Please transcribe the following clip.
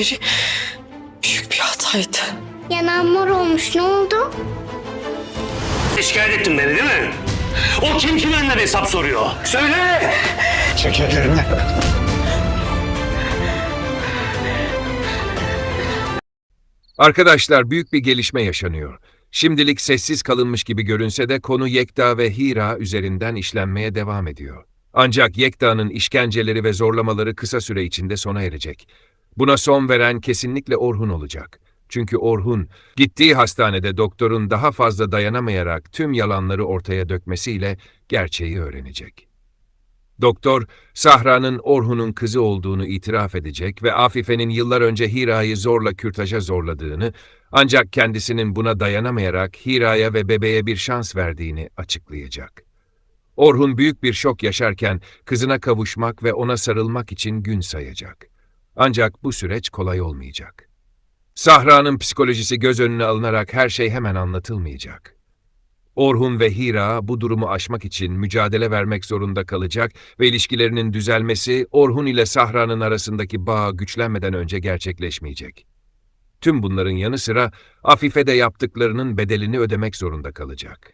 biri büyük bir hataydı. Yanağım mor olmuş ne oldu? Şikayet ettin beni değil mi? O kim ki benden hesap soruyor? Söyle! Çek ellerini. Arkadaşlar büyük bir gelişme yaşanıyor. Şimdilik sessiz kalınmış gibi görünse de konu Yekta ve Hira üzerinden işlenmeye devam ediyor. Ancak Yekta'nın işkenceleri ve zorlamaları kısa süre içinde sona erecek. Buna son veren kesinlikle Orhun olacak. Çünkü Orhun, gittiği hastanede doktorun daha fazla dayanamayarak tüm yalanları ortaya dökmesiyle gerçeği öğrenecek. Doktor, Sahra'nın Orhun'un kızı olduğunu itiraf edecek ve Afife'nin yıllar önce Hira'yı zorla kürtaja zorladığını, ancak kendisinin buna dayanamayarak Hira'ya ve bebeğe bir şans verdiğini açıklayacak. Orhun büyük bir şok yaşarken kızına kavuşmak ve ona sarılmak için gün sayacak. Ancak bu süreç kolay olmayacak. Sahra'nın psikolojisi göz önüne alınarak her şey hemen anlatılmayacak. Orhun ve Hira bu durumu aşmak için mücadele vermek zorunda kalacak ve ilişkilerinin düzelmesi Orhun ile Sahra'nın arasındaki bağ güçlenmeden önce gerçekleşmeyecek. Tüm bunların yanı sıra Afife de yaptıklarının bedelini ödemek zorunda kalacak.